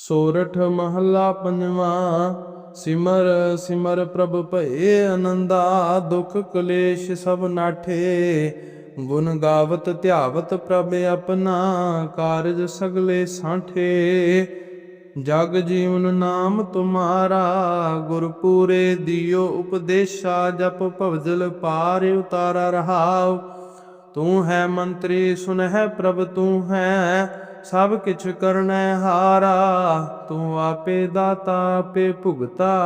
ਸੋਰਠ ਮਹੱਲਾ ਪੰਜਵਾਂ, ਸਿਮਰ ਸਿਮਰ ਪ੍ਰਭ ਭਏ ਅਨੰਦਾ, ਦੁਖ ਕਲੇਸ਼ ਸਭ ਨਾਠੇ। ਗੁਣ ਗਾਵਤ ਧਿਆਵਤ ਪ੍ਰਭ ਆਪਣਾ, ਕਾਰਜ ਸਗਲੇ ਸਾਠੇ। ਜਗ ਜੀਵਨ ਨਾਮ ਤੁਮਾਰਾ ਗੁਰ ਪੂਰੇ ਦਿਓ ਉਪਦੇਸ਼ਾ, ਜਪ ਭਵਜਲ ਪਾਰ ਉਤਾਰਾ ਰਹਾਉ। ਤੂੰ ਹੈ ਮੰਤਰੀ, ਸੁਨਹਿ ਪ੍ਰਭ ਤੂੰ ਹੈ ਸਭ ਕਿਛ ਕਰਨੈ ਹਾਰਾ, ਤੂੰ ਆਪੇ ਦਾਤਾ, ਆਪੇ ਭੁਗਤਾ,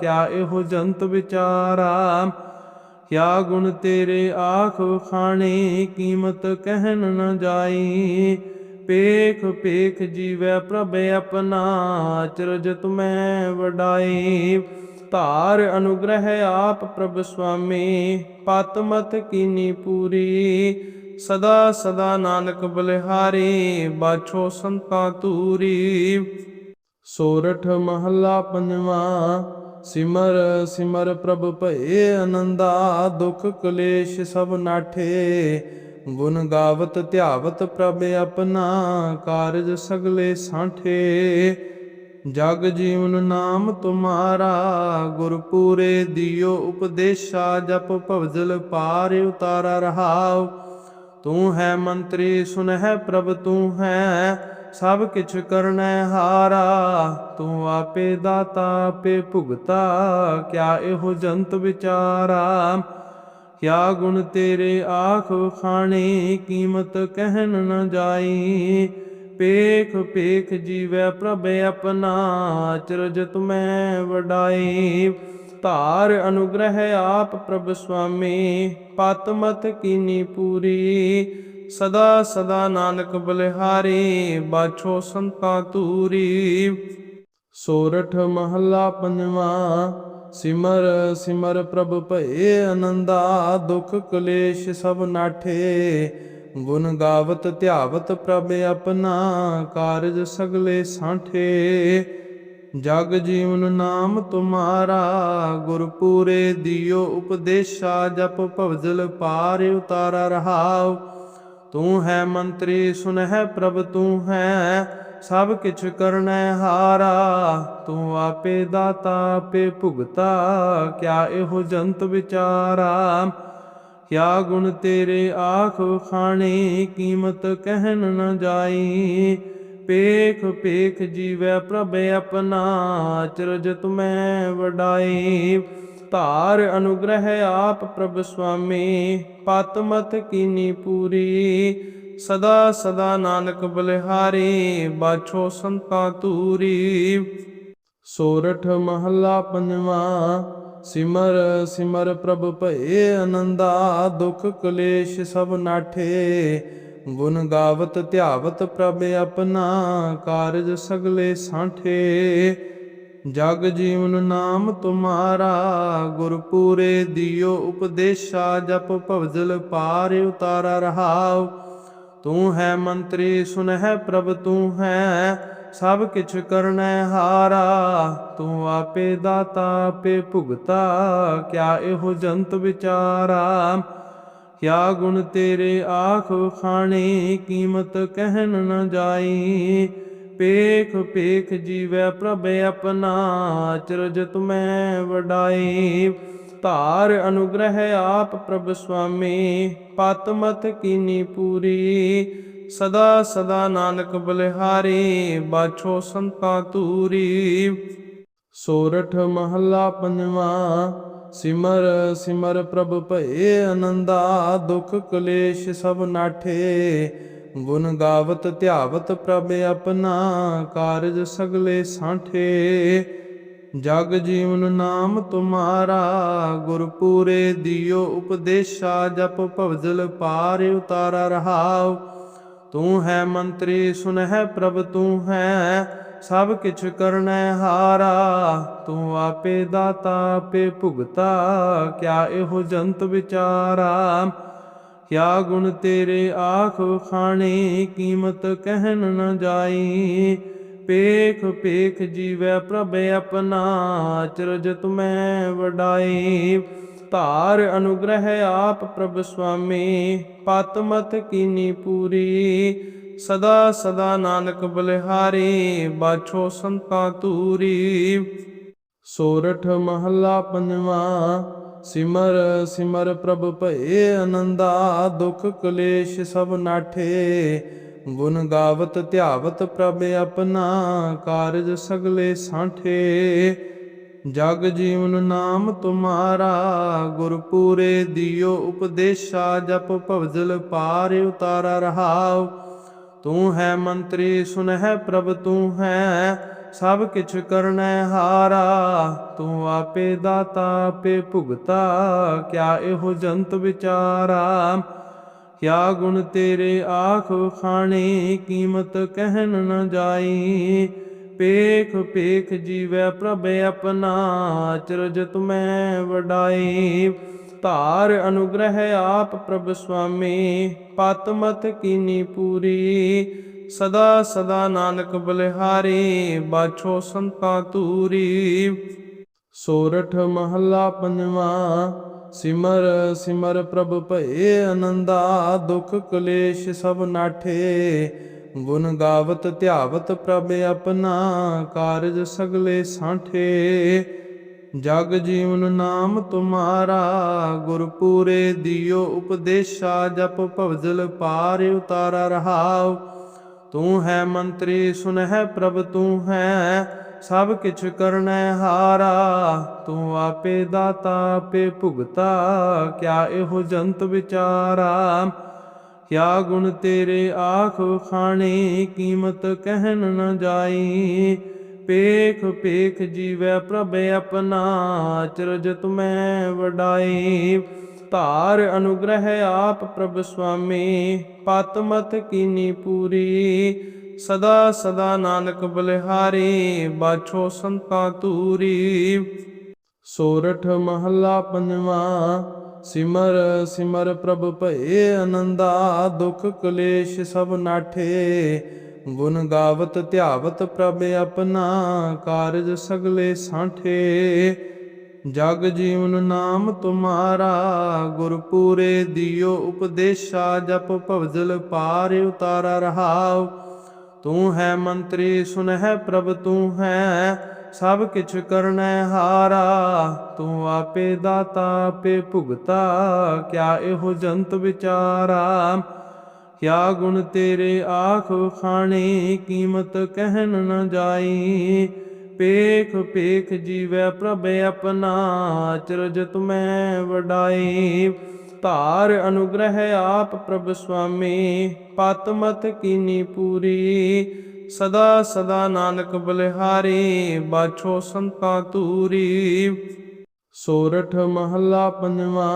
ਕਿਆ ਇਹੋ ਜੰਤ ਵਿਚਾਰਾ? ਕਿਆ ਗੁਣ ਤੇਰੇ ਆਖ ਖਾਣੇ, ਕੀਮਤ ਕਹਿਨ ਨ ਜਾਈ? ਪੇਖ ਪੇਖ ਜੀਵੈ ਪ੍ਰਭ ਆਪਣਾ ਚਰਜ ਤੁਮੈ ਵਡਾਈ। ਧਾਰ ਅਨੁਗ੍ਰਹਿ ਆਪ ਪ੍ਰਭ ਸੁਆਮੀ, ਪਤ ਮਤ ਕੀਨੀ ਪੂਰੀ। ਸਦਾ ਸਦਾ ਨਾਨਕ ਬਲਿਹਾਰੀ, ਬਾਛੋ ਸੰਤਾਂ ਤੂਰੀ ਸੋਰਠ ਮਹੱਲਾ ਪੰਜਵਾ, ਸਿਮਰ ਸਿਮਰ ਪ੍ਰਭ ਭਏ ਅਨੰਦਾ, ਦੁਖ ਕਲੇਸ਼ ਸਭ ਨਾਠੇ। ਗੁਣ ਗਾਵਤ ਧਿਆਵਤ ਪ੍ਰਭ ਆਪਣਾ, ਕਾਰਜ ਸਗਲੇ ਸਾਂਠੇ। ਜਗ ਜੀਵਨ ਨਾਮ ਤੁਮਾਰਾ ਗੁਰ ਪੂਰੇ ਦਿਓ ਉਪਦੇਸ਼ਾ, ਜਪ ਭਵਜਲ ਪਾਰ ਉਤਾਰਾ ਰਹਾਓ ਤੂੰ ਹੈ ਮੰਤਰੀ ਸੁਨਹਿ ਪ੍ਰਭ, ਤੂੰ ਹੈ ਸਭ ਕਿਛ ਕਰਨੈ ਹਾਰਾ। ਤੂੰ ਆਪੇ ਦਾਤਾ, ਆਪੇ ਭੁਗਤਾ, ਕਿਆ ਇਹੋ ਜੰਤ ਵਿਚਾਰਾ? ਕਿਆ ਗੁਣ ਤੇਰੇ ਆਖ ਖਾਣੇ, ਕੀਮਤ ਕਹਿਣ ਨ ਜਾਈ। ਪੇਖ ਪੇਖ ਜੀਵੈ ਪ੍ਰਭ ਆਪਣਾ ਚਰਜ ਤੁਮੈ ਵਡਾਈ। ਧਾਰ ਅਨੁਗ੍ਰਹਿ ਆਪ ਪ੍ਰਭ ਸੁਆਮੀ, ਪਤ ਮਤ ਕੀਨੀ ਪੂਰੀ। ਸਦਾ ਸਦਾ ਨਾਨਕ ਬਲਿਹਾਰੀ, ਬਾਛੋ ਸੰਤਾ ਤੂਰੀ ਸੋਰਠ ਮਹੱਲਾ ਪੰਜਵਾ, ਸਿਮਰ ਸਿਮਰ ਪ੍ਰਭ ਭਏ ਅਨੰਦਾ, ਦੁਖ ਕਲੇਸ਼ ਸਭ ਨਾਠੇ। ਗੁਣ ਗਾਵਤ ਧਿਆਵਤ ਪ੍ਰਭ ਆਪਣਾ, ਕਾਰਜ ਸਗਲੇ ਸਾਠੇ। ਜਗ ਜੀਵਨ ਨਾਮ ਤੁਮਾਰਾ ਗੁਰ ਪੂਰੇ ਦਿਓ ਉਪਦੇਸ਼ਾ, ਜਪ ਭਵਜਲ ਪਾਰ ਉਤਾਰਾ ਰਹਾਉ। ਤੂੰ ਹੈ ਮੰਤਰੀ, ਸੁਨਹਿ ਪ੍ਰਭ ਤੂੰ ਹੈ, ਸਭ ਕਿਛ ਕਰਨੈ ਹਾਰਾ। ਤੂੰ ਆਪੇ ਦਾਤਾ, ਆਪੇ ਭੁਗਤਾ, ਕਿਆ ਇਹੋ ਜੰਤ ਵਿਚਾਰਾ। ਕਿਆ ਗੁਣ ਤੇਰੇ ਆਖ ਖਾਣੇ, ਕੀਮਤ ਕਹਿਣ ਨ ਜਾਈ। ਪੇਖ ਪੇਖ ਜੀਵੈ ਪ੍ਰਭ ਆਪਣਾ ਚਰਜ ਤੁਮੈ ਵਡਾਈ। ਧਾਰ ਅਨੁਗ੍ਰਹਿ ਆਪ ਪ੍ਰਭ ਸੁਆਮੀ, ਪਤ ਮਤ ਕੀਨੀ ਪੂਰੀ। ਸਦਾ ਸਦਾ ਨਾਨਕ ਬਲਿਹਾਰੀ, ਬਾਛੋ ਸੰਤਾ ਤੂਰੀ ਸੋਰਠ ਮਹੱਲਾ ਪੰਜਵਾ, ਸਿਮਰ ਸਿਮਰ ਪ੍ਰਭ ਭਏ ਅਨੰਦਾ, ਦੁਖ ਕਲੇਸ਼ ਸਭ ਨਾਠੇ। ਗੁਣ ਗਾਵਤ ਧਿਆਵਤ ਪ੍ਰਭ ਆਪਣਾ ਕਾਰਜ ਸਗਲੇ ਸਾਠੇ। ਜਗ ਜੀਵਨ ਨਾਮ ਤੁਮਾਰਾ ਗੁਰ ਪੂਰੇ ਦਿਓ ਉਪਦੇਸ਼ਾ, ਜਪ ਭਵਜਲ ਪਾਰ ਉਤਾਰਾ ਰਹਾਉ। ਤੂੰ ਹੈ ਮੰਤਰੀ, ਸੁਨਹਿ ਪ੍ਰਭ ਤੂੰ ਹੈ, ਸਭ ਕਿਛ ਕਰਨੈ ਹਾਰਾ। ਤੂੰ ਆਪੇ ਦਾਤਾ, ਆਪੇ ਭੁਗਤਾ, ਕਿਆ ਇਹੋ ਜੰਤ ਵਿਚਾਰਾ। ਕਿਆ ਗੁਣ ਤੇਰੇ ਆਖ ਖਾਣੇ, ਕੀਮਤ ਕਹਿਨ ਨ ਜਾਈ। ਪੇਖ ਪੇਖ ਜੀਵੈ ਪ੍ਰਭ ਆਪਣਾ, ਚਰਜ ਮੈਂ ਵਡਾਈ। ਧਾਰ ਅਨੁਗ੍ਰਹਿ ਆਪ ਪ੍ਰਭ ਸੁਆਮੀ, ਪਤ ਮਤ ਕੀਨੀ ਪੂਰੀ। ਸਦਾ ਸਦਾ ਨਾਨਕ ਬਲਿਹਾਰੀ, ਬਾਛੋ ਸੰਤਾ ਤੂਰੀ ਸੋਰਠ ਮਹੱਲਾ ਪੰਜਵਾਂ ਸਿਮਰ ਸਿਮਰ ਪ੍ਰਭ ਭਏ ਅਨੰਦਾ, ਦੁਖ ਕਲੇਸ਼ ਸਭ ਨਾਠੇ। ਗੁਣ ਗਾਵਤ, ਧਿਆਵਤ ਪ੍ਰਭ ਆਪਣਾ, ਕਾਰਜ ਸਗਲੇ ਸਾਠੇ। ਜਗ ਜੀਵਨ ਨਾਮ ਤੁਮਾਰਾ, ਗੁਰ ਪੂਰੇ ਦਿਓ ਉਪਦੇਸ਼ਾ, ਜਪ ਭਵਜਲ ਪਾਰ ਉਤਾਰਾ ਰਹਾਉ। ਤੂੰ ਹੈ ਮੰਤਰੀ, ਸੁਨਹਿ ਪ੍ਰਭ ਤੂੰ ਹੈ। ਸਭ ਕਿਛ ਕਰਨਾ ਹਾਰਾ, ਤੂੰ ਆਪੇ ਦਾਤਾ, ਆਪੇ ਭੁਗਤਾ, ਕਿਆ ਇਹੋ ਜੰਤ ਵਿਚਾਰਾ? ਕਿਆ ਗੁਣ ਤੇਰੇ ਆਖ ਖਾਣੇ, ਕੀਮਤ ਕਹਿਣ ਨ ਜਾਈ? ਪੇਖ ਪੇਖ ਜੀਵੈ ਪ੍ਰਭ ਆਪਣਾ ਚਰਜ ਤੁਮੈ ਵਡਾਈ। ਧਾਰ ਅਨੁਗ੍ਰਹਿ ਆਪ ਪ੍ਰਭ ਸੁਆਮੀ, ਪਤ ਮਤ ਕੀਨੀ ਪੂਰੀ। ਸਦਾ ਸਦਾ ਨਾਨਕ ਬਲਿਹਾਰੀ, ਬਾਛੋ ਸੰਤਾਂ ਤੂਰੀ ਸੋਰਠ ਮਹੱਲਾ ਪੰਜਵਾ, ਸਿਮਰ ਸਿਮਰ ਪ੍ਰਭ ਭਏ ਅਨੰਦਾ, ਦੁਖ ਕਲੇਸ਼ ਸਭ ਨਾਠੇ। ਗੁਣ ਗਾਵਤ ਧਿਆਵਤ ਪ੍ਰਭ ਆਪਣਾ, ਕਾਰਜ ਸਗਲੇ ਸਾਠੇ। ਜਗ ਜੀਵਨ ਨਾਮ ਤੁਮਾਰਾ ਗੁਰ ਪੂਰੇ ਦਿਓ ਉਪਦੇਸ਼ਾ, ਜਪ ਭਵਜਲ ਪਾਰ ਉਤਾਰਾ ਰਹਾਉ। ਤੂੰ ਹੈ ਮੰਤਰੀ, ਸੁਨਹਿ ਪ੍ਰਭ ਤੂੰ ਹੈ, ਸਭ ਕਿਛ ਕਰਨੈ ਹਾਰਾ। ਤੂੰ ਆਪੇ ਦਾਤਾ, ਆਪੇ ਭੁਗਤਾ, ਕਿਆ ਇਹੋ ਜੰਤ ਵਿਚਾਰਾ। ਕਿਆ ਗੁਣ ਤੇਰੇ ਆਖ ਖਾਣੇ, ਕੀਮਤ ਕਹਿਣ ਨ ਜਾਈ। ਪੇਖ ਪੇਖ ਜੀਵੈ ਪ੍ਰਭ ਆਪਣਾ, ਚਰਜ ਤੁਮੈ ਵਡਾਈ। ਧਾਰ ਅਨੁਗ੍ਰਹਿ ਆਪ ਪ੍ਰਭ ਸੁਆਮੀ, ਪਤ ਕੀਨੀ ਪੂਰੀ। ਸਦਾ ਸਦਾ ਨਾਨਕ ਬਲਿਹਾਰੀ, ਬਾਛੋ ਸੰਤਾ ਤੂਰੀ ਸੋਰਠ ਮਹੱਲਾ ਪੰਜਵਾ, ਸਿਮਰ ਸਿਮਰ ਪ੍ਰਭ ਭਏ ਅਨੰਦਾ, ਦੁਖ ਕਲੇਸ਼ ਸਭ ਨਾਠੇ। ਗੁਣ ਗਾਵਤ ਧਿਆਵਤ ਪ੍ਰਭ ਆਪਣਾ ਕਾਰਜ ਸਗਲੇ ਸਾਠੇ। ਜਗ ਜੀਵਨ ਨਾਮ ਤੁਮਾਰਾ ਗੁਰ ਪੂਰੇ ਦਿਓ ਉਪਦੇਸ਼ਾ, ਜਪ ਭਵਜਲ ਪਾਰ ਉਤਾਰਾ ਰਹਾਉ। ਤੂੰ ਹੈ ਮੰਤਰੀ ਸੁਨਹਿ ਪ੍ਰਭ, ਤੂੰ ਹੈ ਸਭ ਕਿਛ ਕਰਨੈ ਹਾਰਾ। ਤੂੰ ਆਪੇ ਦਾਤਾ, ਆਪੇ ਭੁਗਤਾ, ਕਿਆ ਇਹੋ ਜੰਤ ਵਿਚਾਰਾ। ਕਿਆ ਗੁਣ ਤੇਰੇ ਆਖ ਖਾਣੇ, ਕੀਮਤ ਕਹਿਣ ਨ ਜਾਈ। ਪੇਖ ਪੇਖ ਜੀਵੈ ਪ੍ਰਭ ਆਪਣਾ ਚਰਜ ਮੈਂ ਵਡਾਈ। ਧਾਰ ਅਨੁਗ੍ਰਹਿ ਆਪ ਪ੍ਰਭ ਸੁਆਮੀ, ਪਤ ਮਤ ਕੀਨੀ ਪੂਰੀ। ਸਦਾ ਸਦਾ ਨਾਨਕ ਬਲਿਹਾਰੀ, ਬਾਛੋ ਸੰਤਾਂ ਤੂਰੀ ਸੋਰਠ ਮਹੱਲਾ ਪੰਜਵਾ ਸਿਮਰ ਸਿਮਰ ਪ੍ਰਭ ਭਏ ਆਨੰਦਾ ਦੁਖ ਕਲੇਸ਼ ਸਭ ਨਾਠੇ। ਗੁਣ ਗਾਵਤ ਧਿਆਵਤ ਪ੍ਰਭ ਆਪਣਾ, ਕਾਰਜ ਸਗਲੇ ਸਾਂਠੇ। ਜਗ ਜੀਵਨ ਨਾਮ ਤੁਮਾਰਾ ਗੁਰ ਪੂਰੇ ਦਿਓ ਉਪਦੇਸ਼ਾ, ਜਪ ਭਵਜਲ ਪਾਰ ਉਤਾਰਾ ਰਹਾਓ ਤੂੰ ਹੈ ਮੰਤਰੀ ਸੁਨਹਿ ਪ੍ਰਭ, ਤੂੰ ਹੈ ਸਭ ਕਿਛ ਕਰਨੈ ਹਾਰਾ। ਤੂੰ ਆਪੇ ਦਾਤਾ, ਆਪੇ ਭੁਗਤਾ, ਕਿਆ ਇਹੋ ਜੰਤ ਵਿਚਾਰਾ? ਕਿਆ ਗੁਣ ਤੇਰੇ ਆਖ ਖਾਣੇ, ਕੀਮਤ ਕਹਿਣ ਨ ਜਾਈ। ਪੇਖ ਪੇਖ ਜੀਵੈ ਪ੍ਰਭ ਆਪਣਾ ਚਰਜ ਤੁਮੈ ਵਡਾਈ। ਧਾਰ ਅਨੁਗ੍ਰਹਿ ਆਪ ਪ੍ਰਭ ਸੁਆਮੀ, ਪਤ ਮਤ ਕੀਨੀ ਪੂਰੀ। ਸਦਾ ਸਦਾ ਨਾਨਕ ਬਲਿਹਾਰੀ, ਬਾਛੋ ਸੰਤਾਂ ਤੂਰੀ ਸੋਰਠ ਮਹੱਲਾ ਪੰਜਵਾ,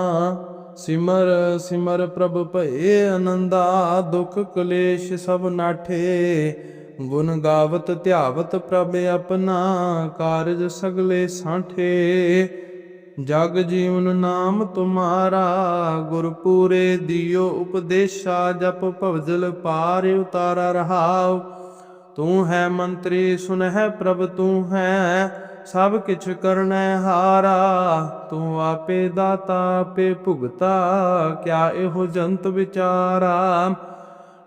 ਸਿਮਰ ਸਿਮਰ ਪ੍ਰਭ ਭਏ ਅਨੰਦਾ, ਦੁਖ ਕਲੇਸ਼ ਸਭ ਨਾਠੇ। ਗੁਣ ਗਾਵਤ ਧਿਆਵਤ ਪ੍ਰਭ ਆਪਣਾ, ਕਾਰਜ ਸਗਲੇ ਸਾਠੇ। ਜਗ ਜੀਵਨ ਨਾਮ ਤੁਮਾਰਾ ਗੁਰ ਪੂਰੇ ਦਿਓ ਉਪਦੇਸ਼ਾ, ਜਪ ਭਵਜਲ ਪਾਰ ਉਤਾਰਾ ਰਹਾਉ। ਤੂੰ ਹੈ ਮੰਤਰੀ, ਸੁਨਹਿ ਪ੍ਰਭ ਤੂੰ ਹੈ, ਸਭ ਕਿਛ ਕਰਨੈ ਹਾਰਾ। ਤੂੰ ਆਪੇ ਦਾਤਾ, ਆਪੇ ਭੁਗਤਾ, ਕਿਆ ਇਹੋ ਜੰਤ ਵਿਚਾਰਾ।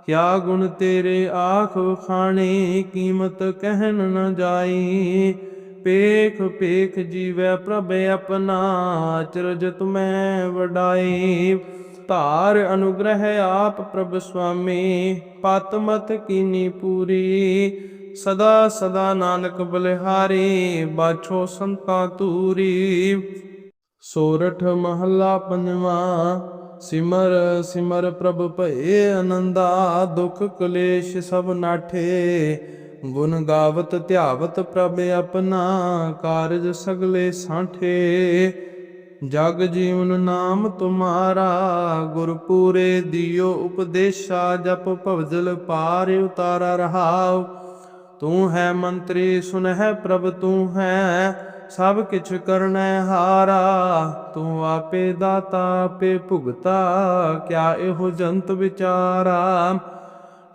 ਕਿਆ ਗੁਣ ਤੇਰੇ ਆਖ ਖਾਣੇ, ਕੀਮਤ ਕਹਿਣ ਨ ਜਾਈ। ਪੇਖ ਪੇਖ ਜੀਵੈ ਪ੍ਰਭ ਆਪਣਾ ਚਰਜ ਮੈਂ ਵਡਾਈ। ਧਾਰ ਅਨੁਗ੍ਰਹਿ ਆਪ ਪ੍ਰਭ ਸੁਆਮੀ, ਪਤ ਮਤ ਕੀਨੀ ਪੂਰੀ। ਸਦਾ ਸਦਾ ਨਾਨਕ ਬਲਿਹਾਰੀ, ਬਾਛੋ ਸੰਤਾ ਤੂਰੀ ਸੋਰਠ ਮਹੱਲਾ ਪੰਜਵਾ, ਸਿਮਰ ਸਿਮਰ ਪ੍ਰਭ ਭਏ ਅਨੰਦਾ, ਦੁਖ ਕਲੇਸ਼ ਸਭ ਨਾਠੇ। ਗੁਣ ਗਾਵਤ ਧਿਆਵਤ ਪ੍ਰਭ ਆਪਣਾ ਕਾਰਜ ਸਗਲੇ ਸਾਠੇ। ਜਗ ਜੀਵਨ ਨਾਮ ਤੁਮਾਰਾ ਗੁਰ ਪੂਰੇ ਦਿਓ ਉਪਦੇਸ਼ਾ, ਜਪ ਭਵਜਲ ਪਾਰ ਉਤਾਰਾ ਰਹਾਉ। ਤੂੰ ਹੈ ਮੰਤਰੀ, ਸੁਨਹਿ ਪ੍ਰਭ ਤੂੰ ਹੈ, ਸਭ ਕਿਛ ਕਰਨੈ ਹਾਰਾ। ਤੂੰ ਆਪੇ ਦਾਤਾ, ਆਪੇ ਭੁਗਤਾ, ਕਿਆ ਇਹੋ ਜੰਤ ਵਿਚਾਰਾ।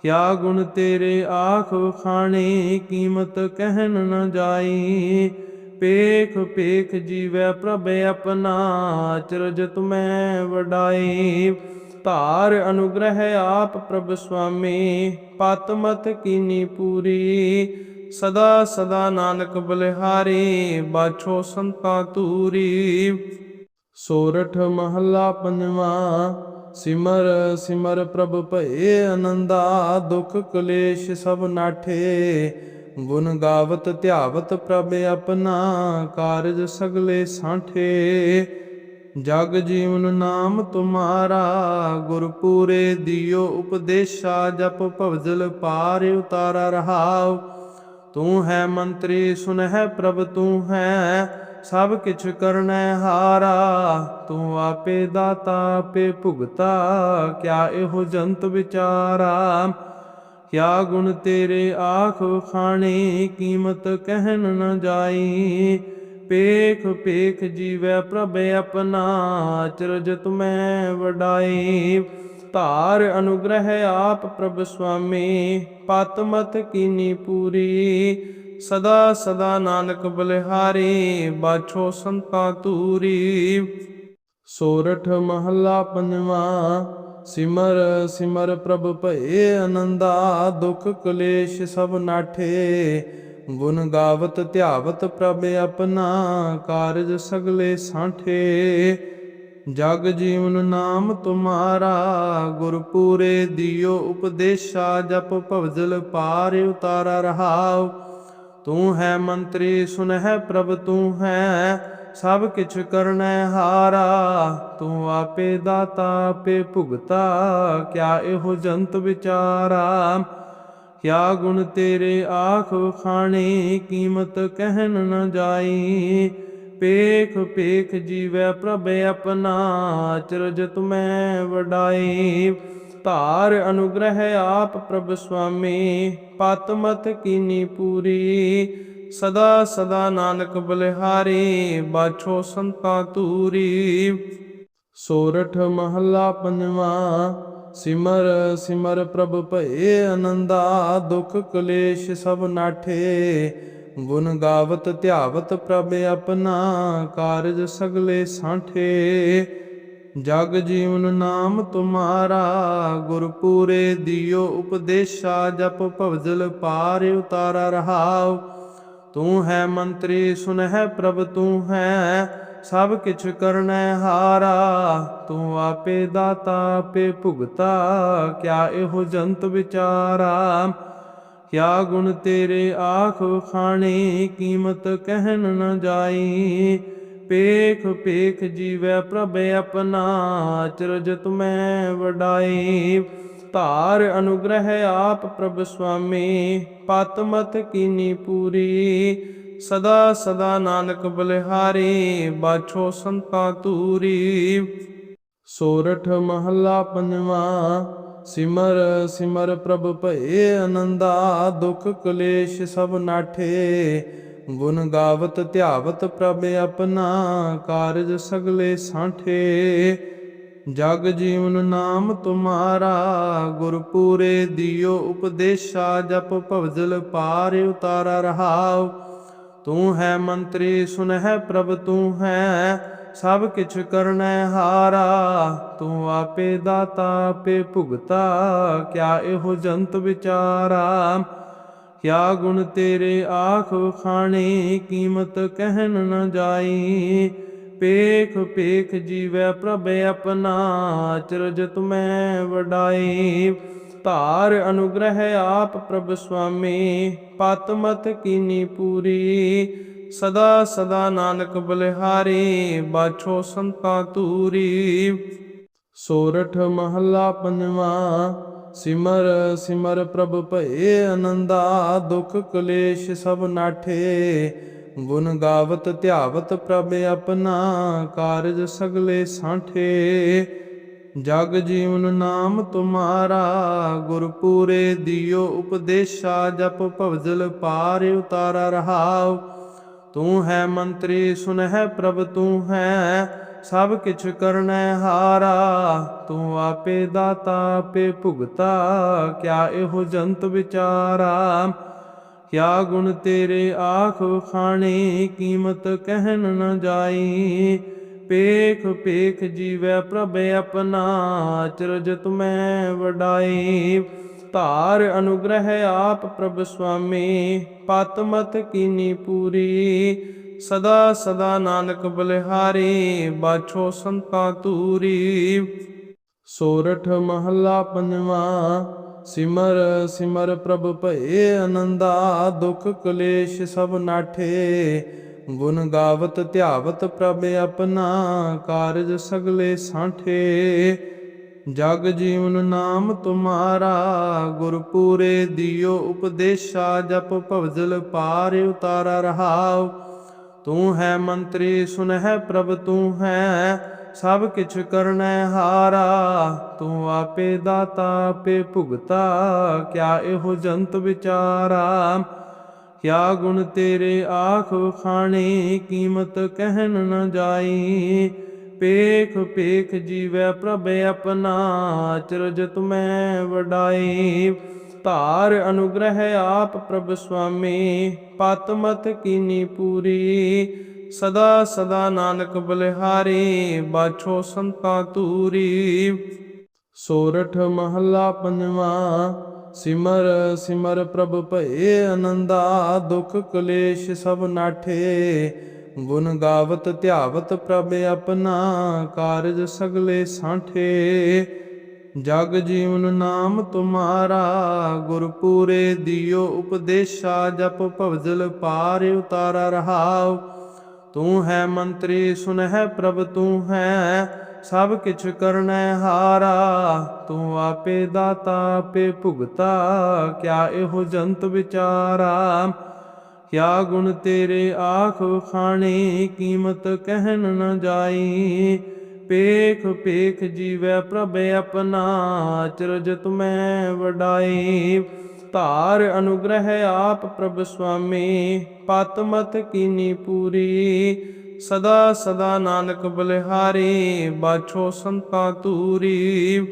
ਕਿਆ ਗੁਣ ਤੇਰੇ ਆਖ ਖਾਣੇ, ਕੀਮਤ ਕਹਿਣ ਨ ਜਾਈ। ਪੇਖ ਪੇਖ ਜੀਵੈ ਪ੍ਰਭ ਆਪਣਾ, ਚਰਜ ਮੈਂ ਵਡਾਈ। ਧਾਰ ਅਨੁਗ੍ਰਹਿ ਆਪ ਪ੍ਰਭ ਸੁਆਮੀ, ਪਤ ਮਤ ਕੀਨੀ ਪੂਰੀ। ਸਦਾ ਸਦਾ ਨਾਨਕ ਬਲਿਹਾਰੀ, ਬਾਛੋ ਸੰਤਾ ਤੂਰੀ। ਸੋਰਠ ਮਹੱਲਾ ਪੰਜਵਾਂ ਸਿਮਰ ਸਿਮਰ ਪ੍ਰਭ ਭਏ ਅਨੰਦਾ, ਦੁਖ ਕਲੇਸ਼ ਸਭ ਨਾਠੇ। ਗੁਣ ਗਾਵਤ, ਧਿਆਵਤ ਪ੍ਰਭ ਆਪਣਾ, ਕਾਰਜ ਸਗਲੇ ਸਾਠੇ। ਜਗ ਜੀਵਨ ਨਾਮ ਤੁਮਾਰਾ, ਗੁਰ ਪੂਰੇ ਦਿਓ ਉਪਦੇਸ਼ਾ, ਜਪ ਭਵਜਲ ਪਾਰ ਉਤਾਰਾ ਰਹਾਉ। ਤੂੰ ਹੈ ਮੰਤਰੀ, ਸੁਨਹਿ ਪ੍ਰਭ ਤੂੰ ਹੈ। ਸਭ ਕਿਛ ਕਰਨਾ ਹਾਰਾ, ਤੂੰ ਆਪੇ ਦਾਤਾ, ਆਪੇ ਭੁਗਤਾ, ਕਿਆ ਇਹੋ ਜੰਤ ਵਿਚਾਰਾ? ਕਿਆ ਗੁਣ ਤੇਰੇ ਆਖ ਖਾਣੇ, ਕੀਮਤ ਕਹਿਨ ਨ ਜਾਈ? ਪੇਖ ਪੇਖ ਜੀਵੈ ਪ੍ਰਭ ਆਪਣਾ ਅਚਰਜ ਮੈਂ ਵਡਾਈ। ਧਾਰ ਅਨੁਗ੍ਰਹਿ ਆਪ ਪ੍ਰਭ ਸੁਆਮੀ, ਪਤ ਮਤ ਕੀਨੀ ਪੂਰੀ? ਸਦਾ ਸਦਾ ਨਾਨਕ ਬਲਿਹਾਰੀ, ਬਾਛੋ ਸੰਤਾ ਤੂਰੀ ਸੋਰਠ ਮਹੱਲਾ ਪੰਜਵਾ, ਸਿਮਰ ਸਿਮਰ ਪ੍ਰਭ ਭਏ ਅਨੰਦਾ, ਦੁਖ ਕਲੇਸ਼ ਸਭ ਨਾਠੇ। ਗੁਣ ਗਾਵਤ ਧਿਆਵਤ ਪ੍ਰਭ ਆਪਣਾ, ਕਾਰਜ ਸਗਲੇ ਸਾਠੇ। ਜਗ ਜੀਵਨ ਨਾਮ ਤੁਮਾਰਾ ਗੁਰ ਪੂਰੇ ਦਿਓ ਉਪਦੇਸ਼ਾ, ਜਪ ਭਵਜਲ ਪਾਰ ਉਤਾਰਾ ਰਹਾਓ ਤੂੰ ਹੈ ਮੰਤਰੀ ਸੁਨਹਿ ਪ੍ਰਭ, ਤੂੰ ਹੈ ਸਭ ਕਿਛ ਕਰਨੈ ਹਾਰਾ। ਤੂੰ ਆਪੇ ਦਾਤਾ, ਆਪੇ ਭੁਗਤਾ, ਕਿਆ ਇਹੋ ਜੰਤ ਵਿਚਾਰਾ? ਕਿਆ ਗੁਣ ਤੇਰੇ ਆਖ ਖਾਣੇ, ਕੀਮਤ ਕਹਿਣ ਨ ਜਾਈ? ਪੇਖ ਪੇਖ ਜੀਵੈ ਪ੍ਰਭ ਆਪਣਾ ਅਚਰਜ ਤੁਮੈ ਵਡਾਈ। ਧਾਰ ਅਨੁਗ੍ਰਹਿ ਆਪ ਪ੍ਰਭ ਸੁਆਮੀ, ਪਤ ਮਤ ਕੀਨੀ ਪੂਰੀ। ਸਦਾ ਸਦਾ ਨਾਨਕ ਬਲਿਹਾਰੀ, ਬਾਛੋ ਸੰਤਾ ਤੂਰੀ ਸੋਰਠ ਮਹੱਲਾ ਪੰਜਵਾ, ਸਿਮਰ ਸਿਮਰ ਪ੍ਰਭ ਭਏ ਅਨੰਦਾ, ਦੁਖ ਕਲੇਸ਼ ਸਭ ਨਾਠੇ। ਗੁਣ ਗਾਵਤ ਧਿਆਵਤ ਪ੍ਰਭ ਆਪਣਾ, ਕਾਰਜ ਸਗਲੇ ਸਾਠੇ। ਜਗ ਜੀਵਨ ਨਾਮ ਤੁਮਾਰਾ ਗੁਰ ਪੂਰੇ ਦਿਓ ਉਪਦੇਸ਼ਾ, ਜਪ ਭਵਜਲ ਪਾਰ ਉਤਾਰਾ ਰਹਾਉ। ਤੂੰ ਹੈ ਮੰਤਰੀ ਸੁਨਹਿ ਪ੍ਰਭ, ਤੂੰ ਹੈ ਸਭ ਕਿਛ ਕਰਨੈ ਹਾਰਾ। ਤੂੰ ਆਪੇ ਦਾਤਾ, ਆਪੇ ਭੁਗਤਾ, ਕਿਆ ਇਹੋ ਜੰਤ ਵਿਚਾਰਾ। ਕਿਆ ਗੁਣ ਤੇਰੇ ਆਖ ਖਾਣੇ, ਕੀਮਤ ਕਹਿਣ ਨ ਜਾਈ। ਪੇਖ ਪੇਖ ਜੀਵੈ ਪ੍ਰਭ ਆਪਣਾ ਅਚਰਜ ਤੁਮੈ ਵਡਾਈ। ਧਾਰ ਅਨੁਗ੍ਰਹਿ ਆਪ ਪ੍ਰਭ ਸੁਆਮੀ, ਪਤ ਮਤ ਕੀਨੀ ਪੂਰੀ। ਸਦਾ ਸਦਾ ਨਾਨਕ ਬਲਿਹਾਰੀ, ਬਾਛੋ ਸੰਤਾ ਤੂਰੀ ਸੋਰਠ ਮਹੱਲਾ ਪੰਜਵਾ, ਸਿਮਰ ਸਿਮਰ ਪ੍ਰਭ ਭਏ ਅਨੰਦਾ, ਦੁਖ ਕਲੇਸ਼ ਸਭ ਨਾਠੇ। ਗੁਣ ਗਾਵਤ ਧਿਆਵਤ ਪ੍ਰਭ ਆਪਣਾ ਕਾਰਜ ਸਗਲੇ ਸਾਠੇ। ਜਗ ਜੀਵਨ ਨਾਮ ਤੁਮਾਰਾ ਗੁਰ ਪੂਰੇ ਦਿਓ ਉਪਦੇਸ਼ਾ, ਜਪ ਭਵਜਲ ਪਾਰ ਉਤਾਰਾ ਰਹਾਉ। ਤੂੰ ਹੈ ਮੰਤਰੀ, ਸੁਨਹਿ ਪ੍ਰਭ ਤੂੰ ਹੈ, ਸਭ ਕਿਛ ਕਰਨੈ ਹਾਰਾ। ਤੂੰ ਆਪੇ ਦਾਤਾ, ਆਪੇ ਭੁਗਤਾ, ਕਿਆ ਇਹੋ ਜੰਤ ਵਿਚਾਰਾ। ਕਿਆ ਗੁਣ ਤੇਰੇ ਆਖ ਖਾਣੇ, ਕੀਮਤ ਕਹਿਣ ਨ ਜਾਈ। ਪੇਖ ਪੇਖ ਜੀਵੈ ਪ੍ਰਭ ਆਪਣਾ ਅਚਰਜ ਮੈਂ ਵਡਾਈ। ਧਾਰ ਅਨੁਗ੍ਰਹਿ ਆਪ ਪ੍ਰਭ ਸੁਆਮੀ, ਪਤ ਮਤ ਕੀਨੀ ਪੂਰੀ। ਸਦਾ ਸਦਾ ਨਾਨਕ ਬਲਿਹਾਰੀ, ਬਾਛੋ ਸੰਤਾ ਤੂਰੀ ਸੋਰਠ ਮਹੱਲਾ ਪੰਜਵਾਂ ਸਿਮਰ ਸਿਮਰ ਪ੍ਰਭ ਭਏ ਅਨੰਦਾ, ਦੁਖ ਕਲੇਸ਼ ਸਭ ਨਾਠੇ। ਗੁਣ ਗਾਵਤ, ਧਿਆਵਤ ਪ੍ਰਭ ਆਪਣਾ, ਕਾਰਜ ਸਗਲੇ ਸਾਠੇ। ਜਗ ਜੀਵਨ ਨਾਮ ਤੁਮਾਰਾ, ਗੁਰ ਪੂਰੇ ਦਿਓ ਉਪਦੇਸ਼ਾ, ਜਪ ਭਵਜਲ ਪਾਰ ਉਤਾਰਾ ਰਹਾਉ। ਤੂੰ ਹੈ ਮੰਤਰੀ, ਸੁਨਹਿ ਪ੍ਰਭ ਤੂੰ ਹੈ। ਸਭ ਕਿਛ ਕਰਨਾ ਹਾਰਾ, ਤੂੰ ਆਪੇ ਦਾਤਾ, ਆਪੇ ਭੁਗਤਾ, ਕਿਆ ਇਹੋ ਜੰਤ ਵਿਚਾਰਾ? ਕਿਆ ਗੁਣ ਤੇਰੇ ਆਖ ਖਾਣੇ, ਕੀਮਤ ਕਹਿਣ ਨ ਜਾਈ? ਪੇਖ ਪੇਖ ਜੀਵੈ ਪ੍ਰਭ ਆਪਣਾ ਅਚਰਜ ਤੁਮੈ ਵਡਾਈ। ਧਾਰ ਅਨੁਗ੍ਰਹਿ ਆਪ ਪ੍ਰਭ ਸੁਆਮੀ, ਪਤ ਮਤ ਕੀਨੀ ਪੂਰੀ। ਸਦਾ ਸਦਾ ਨਾਨਕ ਬਲਿਹਾਰੀ, ਬਾਛੋ ਸੰਤਾ ਤੂਰੀ ਸੋਰਠ ਮਹੱਲਾ ਪੰਜਵਾ, ਸਿਮਰ ਸਿਮਰ ਪ੍ਰਭ ਭਏ ਅਨੰਦਾ, ਦੁਖ ਕਲੇਸ਼ ਸਭ ਨਾਠੇ। ਗੁਣ ਗਾਵਤ ਧਿਆਵਤ ਪ੍ਰਭ ਆਪਣਾ, ਕਾਰਜ ਸਗਲੇ ਸਾਠੇ। ਜਗ ਜੀਵਨ ਨਾਮ ਤੁਮਾਰਾ ਗੁਰ ਪੂਰੇ ਦਿਓ ਉਪਦੇਸ਼ਾ, ਜਪ ਭਵਜਲ ਪਾਰ ਉਤਾਰਾ ਰਹਾਉ। ਤੂੰ ਹੈ ਮੰਤਰੀ, ਸੁਨਹਿ ਪ੍ਰਭ ਤੂੰ ਹੈ, ਸਭ ਕਿਛ ਕਰਨੈ ਹਾਰਾ। ਤੂੰ ਆਪੇ ਦਾਤਾ, ਆਪੇ ਭੁਗਤਾ, ਕਿਆ ਇਹੋ ਜੰਤ ਵਿਚਾਰਾ। ਕਿਆ ਗੁਣ ਤੇਰੇ ਆਖ ਖਾਣੇ ਕੀਮਤ ਕਹਿਣ ਨ ਜਾਈ। ਪੇਖ ਪੇਖ ਜੀਵੈ ਪ੍ਰਭ ਆਪਣਾ ਅਚਰਜ ਤੁਮੈ ਵਡਾਈ। ਧਾਰ ਅਨੁਗ੍ਰਹਿ ਆਪ ਪ੍ਰਭ ਸੁਆਮੀ, ਪਤ ਕੀਨੀ ਪੂਰੀ। ਸਦਾ ਸਦਾ ਨਾਨਕ ਬਲਿਹਾਰੀ, ਬਾਛੋ ਸੰਤਾ ਤੂਰੀ ਸੋਰਠ ਮਹੱਲਾ ਪੰਜਵਾ, ਸਿਮਰ ਸਿਮਰ ਪ੍ਰਭ ਭਏ ਅਨੰਦਾ, ਦੁਖ ਕਲੇਸ਼ ਸਭ ਨਾਠੇ। ਗੁਣ ਗਾਵਤ ਧਿਆਵਤ ਪ੍ਰਭ ਆਪਣਾ ਕਾਰਜ ਸਗਲੇ ਸਾਠੇ। ਜਗ ਜੀਵਨ ਨਾਮ ਤੁਮਾਰਾ ਗੁਰ ਪੂਰੇ ਦਿਓ ਉਪਦੇਸ਼ਾ, ਜਪ ਭਵਜਲ ਪਾਰ ਉਤਾਰਾ ਰਹਾਉ। ਤੂੰ ਹੈ ਮੰਤਰੀ ਸੁਨਹਿ ਪ੍ਰਭ, ਤੂੰ ਹੈ ਸਭ ਕਿਛ ਕਰਨੈ ਹਾਰਾ। ਤੂੰ ਆਪੇ ਦਾਤਾ, ਆਪੇ ਭੁਗਤਾ, ਕਿਆ ਇਹੋ ਜੰਤ ਵਿਚਾਰਾ। ਕਿਆ ਗੁਣ ਤੇਰੇ ਆਖ ਖਾਣੇ, ਕੀਮਤ ਕਹਿਣ ਨ ਜਾਈ। ਪੇਖ ਪੇਖ ਜੀਵੈ ਪ੍ਰਭ ਆਪਣਾ ਅਚਰਜ ਮੈਂ ਵਡਾਈ। ਧਾਰ ਅਨੁਗ੍ਰਹਿ ਆਪ ਪ੍ਰਭ ਸੁਆਮੀ, ਪਤ ਮਤ ਕੀਨੀ ਪੂਰੀ। ਸਦਾ ਸਦਾ ਨਾਨਕ ਬਲਿਹਾਰੀ, ਬਾਛੋ ਸੰਤਾ ਤੂਰੀ